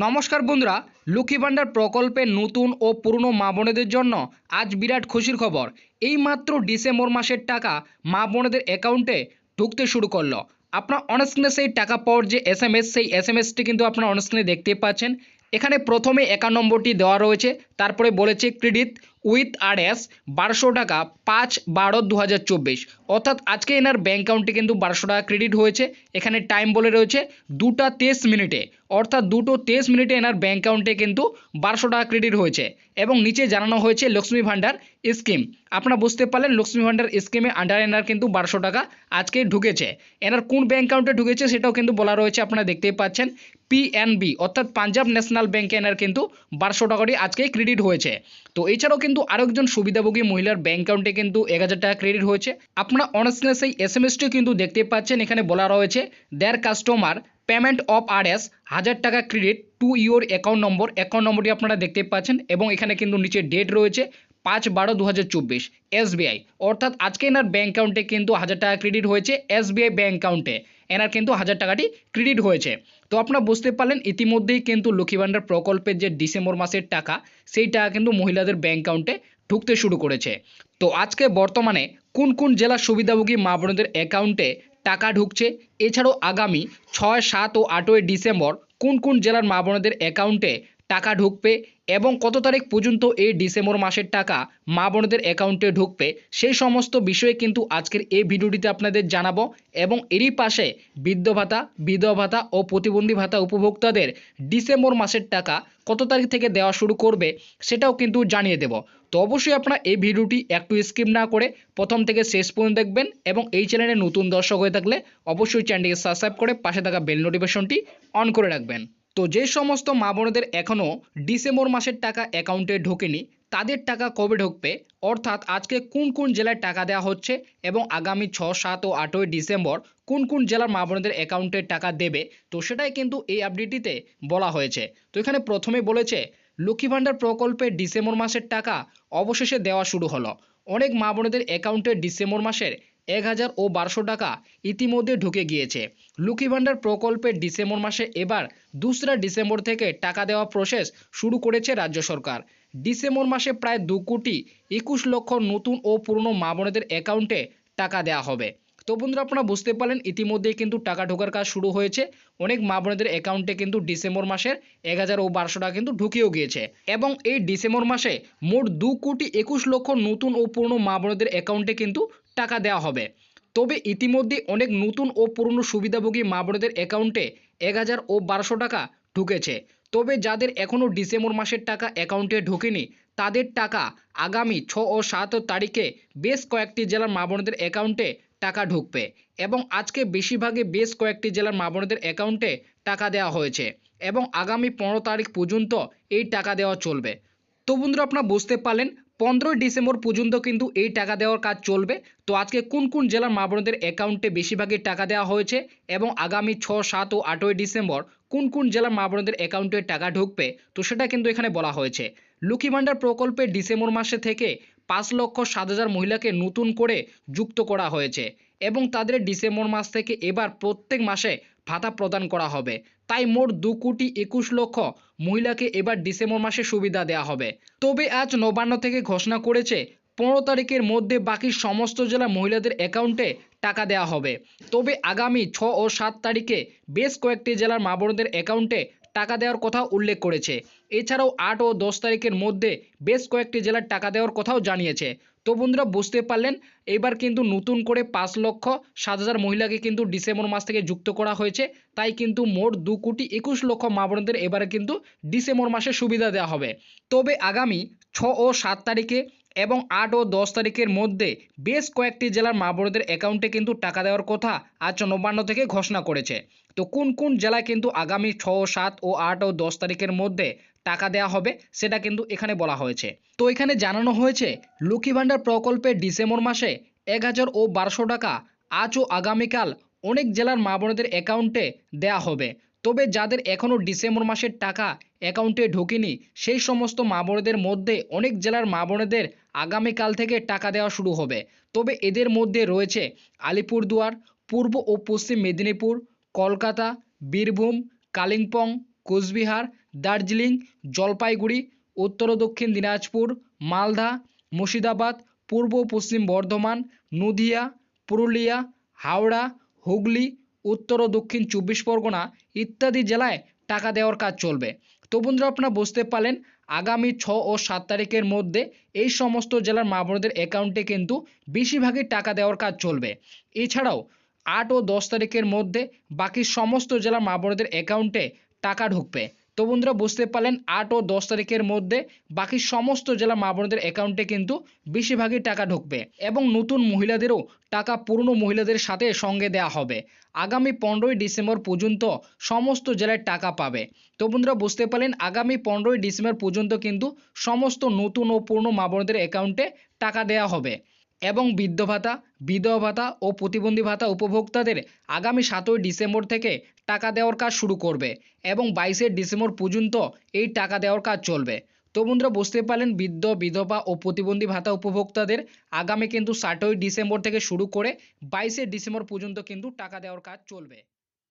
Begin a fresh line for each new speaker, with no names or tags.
নমস্কার বন্ধুরা, লক্ষ্মী ভাণ্ডার প্রকল্পে নতুন ও পুরনো মা বোনেদের জন্য আজ বিরাট খুশির খবর। এই মাত্র ডিসেম্বর মাসের টাকা মা বোনেদের অ্যাকাউন্টে ঢুকতে শুরু করল। আপনার অনস্ক্রিনে সেই টাকা পাওয়ার যে এস এম এস সেই এস এম এসটি কিন্তু আপনার অনস্ক্রিনে দেখতে পাচ্ছেন। এখানে প্রথমে একা নম্বরটি দেওয়া রয়েছে, তারপরে বলেছে ক্রেডিট উইথ আর এস বারোশো টাকা পাঁচ বারো দু অর্থাৎ আজকে এনার ব্যাঙ্ক অ্যাকাউন্টে কিন্তু বারোশো টাকা ক্রেডিট হয়েছে। এখানে টাইম বলে রয়েছে দুটা তেইশ মিনিটে। অর্থাৎ দুটো তেইশ মিনিটে এনার ব্যাঙ্ক অ্যাকাউন্টে কিন্তু বারোশো টাকা ক্রেডিট হয়েছে। এবং নিচে জানানো হয়েছে লক্ষ্মী ভাণ্ডার স্কিম আপনারা বুঝতে পারলেন লক্ষ্মী ভাণ্ডার স্কিমে আন্ডার এনার কিন্তু বারোশো টাকা আজকে ঢুকেছে। এনার কোন ব্যাঙ্ক অ্যাকাউন্টে ঢুকেছে সেটাও কিন্তু বলা রয়েছে, আপনারা দেখতেই পাচ্ছেন। পিএনবি অর্থাৎ পাঞ্জাব ন্যাশনাল ব্যাঙ্কে এনার কিন্তু বারোশো টাকাটি আজকে ক্রেডিট হয়েছে। তো এছাড়াও কিন্তু আরও একজন সুবিধাভোগী মহিলার ব্যাঙ্ক অ্যাকাউন্টে কিন্তু এক হাজার টাকা ক্রেডিট হয়েছে। আপনারা অনস্ক্রিনে সেই এস এম কিন্তু দেখতে পাচ্ছেন, এখানে বলা রয়েছে dear customer payment of R S হাজার টাকা credit to your account number account নম্বরটি আপনারা দেখতে পাচ্ছেন এবং এখানে কিন্তু নিচে ডেট রয়েছে পাঁচ বারো দু হাজার চব্বিশ এসবিআই অর্থাৎ আজকে এনার ব্যাঙ্ক অ্যাকাউন্টে কিন্তু হাজার টাকা ক্রেডিট হয়েছে এসবিআই ব্যাঙ্ক অ্যাকাউন্টে। এনার কিন্তু হাজার টাকাটি ক্রেডিট হয়েছে। তো আপনারা বুঝতে পারলেন, ইতিমধ্যেই কিন্তু লক্ষ্মী ভাণ্ডার প্রকল্পের যে ডিসেম্বর মাসের টাকা সেই টাকা কিন্তু মহিলাদের ব্যাঙ্ক অ্যাকাউন্টে ঢুকতে শুরু করেছে। তো আজকে বর্তমানে কোন কোন জেলার সুবিধাভোগী মা বোনদের অ্যাকাউন্টে টাকা ঢুকছে, এছাড়াও আগামী ছয়, সাত ও আটই ডিসেম্বর কোন কোন জেলার মা বোনদের অ্যাকাউন্টে টাকা ঢুকবে এবং কত তারিখ পর্যন্ত এই ডিসেম্বর মাসের টাকা মা বোনদের অ্যাকাউন্টে ঢুকবে, সেই সমস্ত বিষয়ে কিন্তু আজকের এই ভিডিওটিতে আপনাদের জানাব এবং এরই পাশে বৃদ্ধ ভাতা, বিধবা ভাতা ও প্রতিবন্ধী ভাতা উপভোক্তাদের ডিসেম্বর মাসের টাকা কত তারিখ থেকে দেওয়া শুরু করবে সেটাও কিন্তু জানিয়ে দেব। তো অবশ্যই আপনারা এই ভিডিওটি একটু স্কিপ না করে প্রথম থেকে শেষ পর্যন্ত দেখবেন এবং এই চ্যানেলে নতুন দর্শক হয়ে থাকলে অবশ্যই চ্যানেলটিকে সাবস্ক্রাইব করে পাশে থাকা বেল নোটিফিকেশনটি অন করে রাখবেন। তো যে সমস্ত মা বোনেদের এখনও ডিসেম্বর মাসের টাকা অ্যাকাউন্টে ঢোকেনি, তাদের টাকা কবে ঢুকবে? অর্থাৎ আজকে কোন কোন জেলায় টাকা দেওয়া হচ্ছে এবং আগামী ছ, সাত ও আটই ডিসেম্বর কোন কোন জেলার মা বোনেদের অ্যাকাউন্টে টাকা দেবে? তো সেটাই কিন্তু এই আপডেটটিতে বলা হয়েছে। তো এখানে প্রথমে বলেছে, লক্ষ্মী ভাণ্ডার প্রকল্পে ডিসেম্বর মাসের টাকা অবশেষে দেওয়া শুরু হলো। অনেক মা বোনেদের অ্যাকাউন্টে ডিসেম্বর মাসের এক হাজার ও বারোশো টাকা ইতিমধ্যে ঢুকে গিয়েছে। লক্ষ্মী ভাণ্ডার প্রকল্পের ডিসেম্বর মাসে এবার দোসরা ডিসেম্বর থেকে টাকা দেওয়া প্রসেস শুরু করেছে রাজ্য সরকার। ডিসেম্বর মাসে প্রায় দু কোটি একুশ লক্ষ নতুন ও পুরনো মা বোনেদের অ্যাকাউন্টে টাকা দেওয়া হবে। তো বন্ধুরা আপনারা বুঝতে পারলেন, ইতিমধ্যেই কিন্তু টাকা ঢোকার কাজ শুরু হয়েছে। অনেক মা বোনেদের অ্যাকাউন্টে কিন্তু ডিসেম্বর মাসের এক হাজার ও বারোশো টাকা কিন্তু ঢুকেও গিয়েছে। এবং এই ডিসেম্বর মাসে মোট দু কোটি একুশ লক্ষ নতুন ও পুরনো মা বোনেদের অ্যাকাউন্টে কিন্তু টাকা দেওয়া হবে। তবে ইতিমধ্যে অনেক নতুন ও পুরনো সুবিধাভোগী মা বোনেদের অ্যাকাউন্টে এক হাজার ও বারোশো টাকা ঢুকেছে। তবে যাদের এখনও ডিসেম্বর মাসের টাকা অ্যাকাউন্টে ঢোকেনি, তাদের টাকা আগামী ছ ও সাত তারিখে বেশ কয়েকটি জেলার মা বোনদের অ্যাকাউন্টে টাকা ঢুকবে এবং আজকে বেশিরভাগে বেশ কয়েকটি জেলার মা বোনদের অ্যাকাউন্টে টাকা দেওয়া হয়েছে এবং আগামী পনেরো তারিখ পর্যন্ত এই টাকা দেওয়া চলবে। তো বন্ধুরা, আপনারা বুঝতে পারলেন, পনেরোই ডিসেম্বর পর্যন্ত কিন্তু এই টাকা দেওয়ার কাজ চলবে। তো আজকে কোন কোন জেলার মা বোনদের অ্যাকাউন্টে বেশিরভাগই টাকা দেওয়া হয়েছে এবং আগামী ছ, সাত ও আটই ডিসেম্বর কোন কোন জেলার মা বোনদের অ্যাকাউন্টে টাকা ঢুকবে, তো সেটা কিন্তু এখানে বলা হয়েছে। লক্ষ্মী ভাণ্ডার প্রকল্পে ডিসেম্বর মাসে থেকে পাঁচ লক্ষ সাত হাজার মহিলাকে নতুন করে যুক্ত করা হয়েছে এবং তাদের ডিসেম্বর মাস থেকে এবার প্রত্যেক মাসে ভাতা প্রদান করা হবে। তাই মোট দু কোটি একুশ লক্ষ মহিলাকে এবার ডিসেম্বর মাসে সুবিধা দেওয়া হবে। তবে আজ নবান্ন থেকে ঘোষণা করেছে, পনেরো তারিখের মধ্যে বাকি সমস্ত জেলা মহিলাদের অ্যাকাউন্টে টাকা দেওয়া হবে। তবে আগামী ছ ও সাত তারিখে বেশ কয়েকটি জেলার মা বোনদের অ্যাকাউন্টে টাকা দেওয়ার কথা উল্লেখ করেছে। এছাড়াও আট ও দশ তারিখের মধ্যে বেশ কয়েকটি জেলার টাকা দেওয়ার কথাও জানিয়েছে। তো বন্ধুরা, বুঝতে পারলেন? এবার কিন্তু নতুন করে পাঁচ লক্ষ সাত হাজার মহিলাকে কিন্তু ডিসেম্বর মাস থেকে যুক্ত করা হয়েছে। তাই কিন্তু মোট দু কোটি একুশ লক্ষ মা বোনদের এবারে কিন্তু ডিসেম্বর মাসে সুবিধা দেওয়া হবে। তবে আগামী ছ ও সাত তারিখে এবং আট ও দশ তারিখের মধ্যে বেশ কয়েকটি জেলার মা বোনদের অ্যাকাউন্টে কিন্তু টাকা দেওয়ার কথা আজ নবান্ন থেকে ঘোষণা করেছে। তো কোন কোন জেলায় কিন্তু আগামী ছ সাত ও আট ও দশ তারিখের মধ্যে টাকা দেওয়া হবে সেটা কিন্তু এখানে বলা হয়েছে। তো এখানে জানানো হয়েছে লক্ষ্মী ভাণ্ডার প্রকল্পে ডিসেম্বর মাসে এক হাজার ও বারোশো টাকা আজ ও আগামীকাল অনেক জেলার মা বোনদের অ্যাকাউন্টে দেওয়া হবে। তবে যাদের এখনও ডিসেম্বর মাসের টাকা অ্যাকাউন্টে ঢোকেনি, সেই সমস্ত মা বোনেদের মধ্যে অনেক জেলার মা বোনেদের আগামীকাল থেকে টাকা দেওয়া শুরু হবে। তবে এদের মধ্যে রয়েছে আলিপুরদুয়ার, পূর্ব ও পশ্চিম মেদিনীপুর কলকাতা, বীরভূম, কালিম্পং, কোচবিহার, দার্জিলিং, জলপাইগুড়ি, উত্তর ও দক্ষিণ দিনাজপুর, মালদা, মুর্শিদাবাদ, পূর্ব পশ্চিম বর্ধমান, নদিয়া, পুরুলিয়া, হাওড়া, হুগলি, উত্তর ও দক্ষিণ চব্বিশ পরগনা ইত্যাদি জেলায় টাকা দেওয়ার কাজ চলবে। তো বন্ধুরা, আপনারা বুঝতে পারলেন, আগামী ছ ও সাত তারিখের মধ্যে এই সমস্ত জেলার মা বোনদের অ্যাকাউন্টে কিন্তু বেশিরভাগই টাকা দেওয়ার কাজ চলবে। এছাড়াও আট ও দশ তারিখের মধ্যে বাকি সমস্ত জেলার মা বোনদের অ্যাকাউন্টে টাকা ঢুকবে। তো বন্ধুরা, বুঝতে পারলেন, আট ও দশ তারিখের মধ্যে বাকি সমস্ত জেলা মা বোনদের অ্যাকাউন্টে কিন্তু বেশিরভাগই টাকা ঢুকবে এবং নতুন মহিলাদেরও টাকা পুরনো মহিলাদের সাথে সঙ্গে দেওয়া হবে। আগামী পনেরোই ডিসেম্বর পর্যন্ত সমস্ত জেলায় টাকা পাবে। তো বন্ধুরা, বুঝতে পারলেন, আগামী পনেরোই ডিসেম্বর পর্যন্ত কিন্তু সমস্ত নতুন ও পুরনো মা বোনদের অ্যাকাউন্টে টাকা দেওয়া হবে। এবং বৃদ্ধ ভাতা, বিধবা ভাতা ও প্রতিবন্ধী ভাতা উপভোক্তাদের আগামী সাতই ডিসেম্বর থেকে টাকা দেওয়ার কাজ শুরু করবে এবং বাইশে ডিসেম্বর পর্যন্ত এই টাকা দেওয়ার কাজ চলবে। তো বন্ধুরা, বুঝতে পারলেন, বৃদ্ধ, বিধবা ও প্রতিবন্ধী ভাতা উপভোক্তাদের আগামী কিন্তু ষাটই ডিসেম্বর থেকে শুরু করে বাইশে ডিসেম্বর পর্যন্ত কিন্তু টাকা দেওয়ার কাজ চলবে।